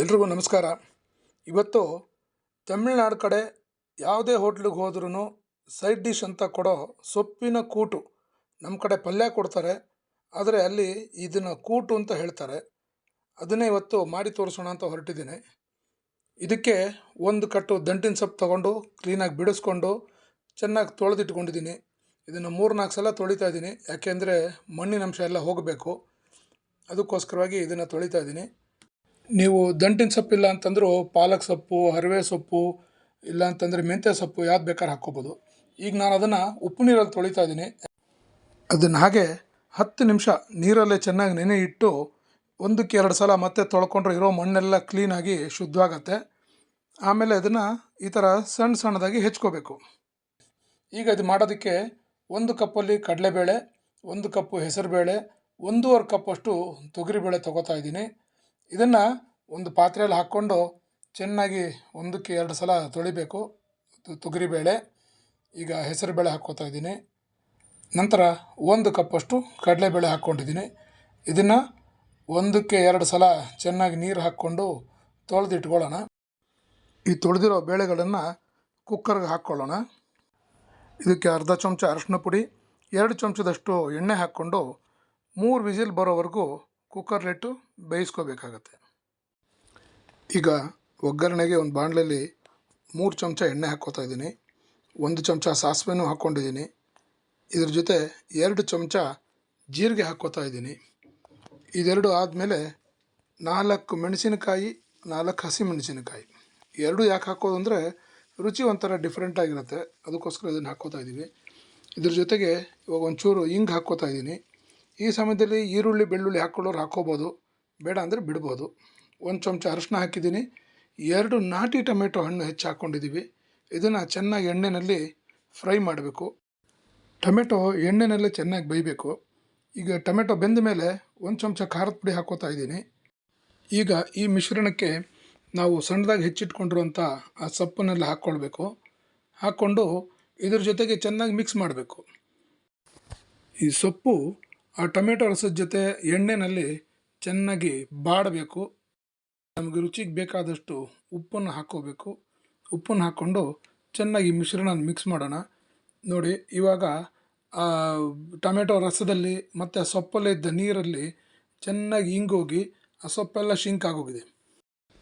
ಎಲ್ರಿಗೂ ನಮಸ್ಕಾರ. ಇವತ್ತು ತಮಿಳ್ನಾಡು ಕಡೆ ಯಾವುದೇ ಹೋಟ್ಲಿಗೆ ಹೋದ್ರೂ ಸೈಡ್ ಡಿಶ್ ಅಂತ ಕೊಡೋ ಸೊಪ್ಪಿನ ಕೂಟು ನಮ್ಮ ಕಡೆ ಪಲ್ಯ ಕೊಡ್ತಾರೆ. ಆದರೆ ಅಲ್ಲಿ ಇದನ್ನು ಕೂಟು ಅಂತ ಹೇಳ್ತಾರೆ. ಅದನ್ನೇ ಇವತ್ತು ಮಾಡಿ ತೋರಿಸೋಣ ಅಂತ ಹೊರಟಿದ್ದೀನಿ. ಇದಕ್ಕೆ ಒಂದು ಕಟ್ಟು ದಂಟಿನ ಸೊಪ್ಪು ತೊಗೊಂಡು ಕ್ಲೀನಾಗಿ ಬಿಡಿಸ್ಕೊಂಡು ಚೆನ್ನಾಗಿ ತೊಳೆದಿಟ್ಕೊಂಡಿದ್ದೀನಿ. ಇದನ್ನು ಮೂರು ನಾಲ್ಕು ಸಲ ತೊಳಿತಾ ಇದ್ದೀನಿ. ಯಾಕೆಂದರೆ ಮಣ್ಣಿನ ಅಂಶ ಎಲ್ಲ ಹೋಗಬೇಕು. ಅದಕ್ಕೋಸ್ಕರವಾಗಿ ಇದನ್ನು ತೊಳಿತಾ ಇದ್ದೀನಿ. ನೀವು ದಂಟಿನ ಸೊಪ್ಪಿಲ್ಲ ಅಂತಂದರೂ ಪಾಲಕ್ ಸೊಪ್ಪು, ಹರಿವೆ ಸೊಪ್ಪು, ಇಲ್ಲ ಅಂತಂದರೆ ಮೆಂತ್ಯ ಸೊಪ್ಪು ಯಾವ್ದು ಬೇಕಾದ್ರೆ ಹಾಕ್ಕೋಬೋದು. ಈಗ ನಾನು ಅದನ್ನು ಉಪ್ಪು ನೀರಲ್ಲಿ ತೊಳಿತಾ ಇದ್ದೀನಿ. ಅದನ್ನು ಹಾಗೆ ಹತ್ತು ನಿಮಿಷ ನೀರಲ್ಲೇ ಚೆನ್ನಾಗಿ ನೆನೆ ಇಟ್ಟು ಒಂದಕ್ಕೆ ಎರಡು ಸಲ ಮತ್ತೆ ತೊಳ್ಕೊಂಡ್ರೆ ಇರೋ ಮಣ್ಣೆಲ್ಲ ಕ್ಲೀನಾಗಿ ಶುದ್ಧವಾಗತ್ತೆ. ಆಮೇಲೆ ಅದನ್ನು ಈ ಥರ ಸಣ್ಣ ಸಣ್ಣದಾಗಿ ಹೆಚ್ಕೋಬೇಕು. ಈಗ ಇದು ಮಾಡೋದಕ್ಕೆ ಒಂದು ಕಪ್ಪಲ್ಲಿ ಕಡಲೆಬೇಳೆ, ಒಂದು ಕಪ್ಪು ಹೆಸರುಬೇಳೆ, ಒಂದೂವರೆ ಕಪ್ಪಷ್ಟು ತೊಗರಿಬೇಳೆ ತೊಗೋತಾ ಇದ್ದೀನಿ. ಇದನ್ನು ಒಂದು ಪಾತ್ರೆಯಲ್ಲಿ ಹಾಕ್ಕೊಂಡು ಚೆನ್ನಾಗಿ ಒಂದಕ್ಕೆ ಎರಡು ಸಲ ತೊಳಿಬೇಕು. ತೊಗರಿಬೇಳೆ, ಈಗ ಹೆಸರುಬೇಳೆ ಹಾಕ್ಕೋತಾ ಇದ್ದೀನಿ. ನಂತರ ಒಂದು ಕಪ್ಪಷ್ಟು ಕಡಲೆಬೇಳೆ ಹಾಕ್ಕೊಂಡಿದ್ದೀನಿ. ಇದನ್ನು ಒಂದಕ್ಕೆ ಎರಡು ಸಲ ಚೆನ್ನಾಗಿ ನೀರು ಹಾಕ್ಕೊಂಡು ತೊಳೆದಿಟ್ಕೊಳ್ಳೋಣ. ಈ ತೊಳೆದಿರೋ ಬೇಳೆಗಳನ್ನು ಕುಕ್ಕರ್ಗೆ ಹಾಕ್ಕೊಳ್ಳೋಣ. ಇದಕ್ಕೆ ಅರ್ಧ ಚಮಚ ಅರಶಿನ ಪುಡಿ, ಎರಡು ಚಮಚದಷ್ಟು ಎಣ್ಣೆ ಹಾಕ್ಕೊಂಡು ಮೂರು ವಿಸಿಲ್ ಬರೋವರೆಗೂ ಕುಕ್ಕರ್ಲಿಟ್ಟು ಬೇಯಿಸ್ಕೋಬೇಕಾಗತ್ತೆ. ಈಗ ಒಗ್ಗರಣೆಗೆ ಒಂದು ಬಾಣಲೆಯಲ್ಲಿ ಮೂರು ಚಮಚ ಎಣ್ಣೆ ಹಾಕ್ಕೋತಾ ಇದ್ದೀನಿ. ಒಂದು ಚಮಚ ಸಾಸಿವೆನೂ ಹಾಕ್ಕೊಂಡಿದ್ದೀನಿ. ಇದ್ರ ಜೊತೆ ಎರಡು ಚಮಚ ಜೀರಿಗೆ ಹಾಕ್ಕೋತಾ ಇದ್ದೀನಿ. ಇದೆರಡು ಆದಮೇಲೆ ನಾಲ್ಕು ಮೆಣಸಿನಕಾಯಿ, ನಾಲ್ಕು ಹಸಿ ಮೆಣಸಿನಕಾಯಿ. ಎರಡು ಯಾಕೆ ಹಾಕೋದು ಅಂದರೆ ರುಚಿ ಒಂಥರ ಡಿಫ್ರೆಂಟಾಗಿರುತ್ತೆ ಅದಕ್ಕೋಸ್ಕರ ಇದನ್ನು ಹಾಕ್ಕೋತಾ ಇದ್ದೀವಿ. ಇದ್ರ ಜೊತೆಗೆ ಇವಾಗ ಒಂಚೂರು ಹಿಂಗೆ ಹಾಕ್ಕೋತಾ ಇದ್ದೀನಿ. ಈ ಸಮಯದಲ್ಲಿ ಈರುಳ್ಳಿ, ಬೆಳ್ಳುಳ್ಳಿ ಹಾಕ್ಕೊಳ್ಳೋರು ಹಾಕ್ಕೋಬೋದು ಬೇಡ ಅಂದರೆ ಬಿಡ್ಬೋದು. ಒಂದು ಚಮಚ ಅರಶಿನ ಹಾಕಿದ್ದೀನಿ. ಎರಡು ನಾಟಿ ಟೊಮೆಟೊ ಹಣ್ಣು ಹೆಚ್ಚು ಹಾಕ್ಕೊಂಡಿದ್ದೀವಿ ಇದನ್ನು ಚೆನ್ನಾಗಿ ಎಣ್ಣೆಯಲ್ಲಿ ಫ್ರೈ ಮಾಡಬೇಕು. ಟೊಮೆಟೊ ಎಣ್ಣೆನಲ್ಲೇ ಚೆನ್ನಾಗಿ ಬೇಯಬೇಕು. ಈಗ ಟೊಮೆಟೊ ಬೆಂದ ಮೇಲೆ ಒಂದು ಚಮಚ ಖಾರದ ಪುಡಿ ಹಾಕೋತಾ ಇದ್ದೀನಿ. ಈಗ ಈ ಮಿಶ್ರಣಕ್ಕೆ ನಾವು ಸಣ್ಣದಾಗಿ ಹೆಚ್ಚಿಟ್ಕೊಂಡಿರುವಂಥ ಆ ಸೊಪ್ಪನ್ನೆಲ್ಲ ಹಾಕ್ಕೊಳ್ಬೇಕು ಹಾಕ್ಕೊಂಡು ಇದ್ರ ಜೊತೆಗೆ ಚೆನ್ನಾಗಿ ಮಿಕ್ಸ್ ಮಾಡಬೇಕು. ಈ ಸೊಪ್ಪು ಆ ಟೊಮೆಟೊ ರಸದ ಜೊತೆ ಎಣ್ಣೆನಲ್ಲಿ ಚೆನ್ನಾಗಿ ಬಾಡಬೇಕು. ನಮಗೆ ರುಚಿಗೆ ಬೇಕಾದಷ್ಟು ಉಪ್ಪನ್ನು ಹಾಕ್ಕೋಬೇಕು. ಉಪ್ಪನ್ನು ಹಾಕ್ಕೊಂಡು ಚೆನ್ನಾಗಿ ಮಿಶ್ರಣ ಮಿಕ್ಸ್ ಮಾಡೋಣ. ನೋಡಿ, ಇವಾಗ ಟೊಮೆಟೊ ರಸದಲ್ಲಿ ಮತ್ತು ಆ ಸೊಪ್ಪಲ್ಲೇ ಇದ್ದ ನೀರಲ್ಲಿ ಚೆನ್ನಾಗಿ ಹಿಂಗೋಗಿ ಆ ಸೊಪ್ಪೆಲ್ಲ ಶಿಂಕ್ ಆಗೋಗಿದೆ.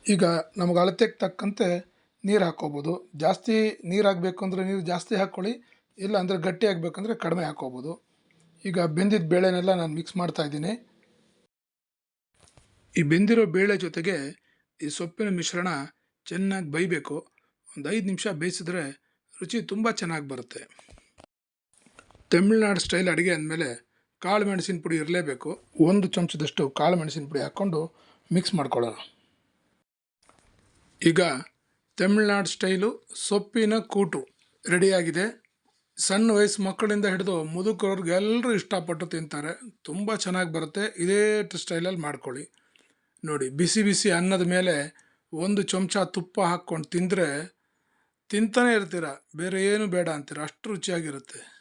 ಈಗ ನಮಗೆ ಅಳತೆಗೆ ತಕ್ಕಂತೆ ನೀರು ಹಾಕ್ಕೋಬೋದು. ಜಾಸ್ತಿ ನೀರು ಹಾಕಬೇಕು ಅಂದರೆ ನೀರು ಜಾಸ್ತಿ ಹಾಕ್ಕೊಳ್ಳಿ, ಇಲ್ಲ ಅಂದರೆ ಗಟ್ಟಿ ಆಗಬೇಕಂದ್ರೆ ಕಡಿಮೆ ಹಾಕ್ಕೋಬೋದು. ಈಗ ಬೆಂದಿದ್ದ ಬೇಳೆನೆಲ್ಲ ನಾನು ಮಿಕ್ಸ್ ಮಾಡ್ತಾ ಇದ್ದೀನಿ. ಈ ಬೆಂದಿರೋ ಬೇಳೆ ಜೊತೆಗೆ ಈ ಸೊಪ್ಪಿನ ಮಿಶ್ರಣ ಚೆನ್ನಾಗಿ ಬೈಬೇಕು ಒಂದು ಐದು ನಿಮಿಷ ಬೇಯಿಸಿದ್ರೆ ರುಚಿ ತುಂಬ ಚೆನ್ನಾಗಿ ಬರುತ್ತೆ. ತಮಿಳ್ನಾಡು ಸ್ಟೈಲ್ ಅಡುಗೆ ಅಂದಮೇಲೆ ಕಾಳು ಮೆಣಸಿನ ಪುಡಿ ಇರಲೇಬೇಕು. ಒಂದು ಚಮಚದಷ್ಟು ಕಾಳು ಮೆಣಸಿನ ಪುಡಿ ಹಾಕ್ಕೊಂಡು ಮಿಕ್ಸ್ ಮಾಡ್ಕೊಳ್ಳೋಣ. ಈಗ ತಮಿಳ್ನಾಡು ಸ್ಟೈಲು ಸೊಪ್ಪಿನ ಕೂಟು ರೆಡಿಯಾಗಿದೆ ಸಣ್ಣ ವಯಸ್ಸು ಮಕ್ಕಳಿಂದ ಹಿಡಿದು ಮುದುಕರವ್ರಿಗೆ ಎಲ್ಲರೂ ಇಷ್ಟಪಟ್ಟು ತಿಂತಾರೆ. ತುಂಬ ಚೆನ್ನಾಗಿ ಬರುತ್ತೆ. ಇದೇ ಸ್ಟೈಲಲ್ಲಿ ಮಾಡ್ಕೊಳ್ಳಿ. ನೋಡಿ, ಬಿಸಿ ಬಿಸಿ ಅನ್ನದ ಮೇಲೆ ಒಂದು ಚಮಚ ತುಪ್ಪ ಹಾಕ್ಕೊಂಡು ತಿಂದರೆ ತಿಂತಾನೆ ಇರ್ತೀರ. ಬೇರೆ ಏನು ಬೇಡ ಅಂತೀರ. ಅಷ್ಟು ರುಚಿಯಾಗಿರುತ್ತೆ.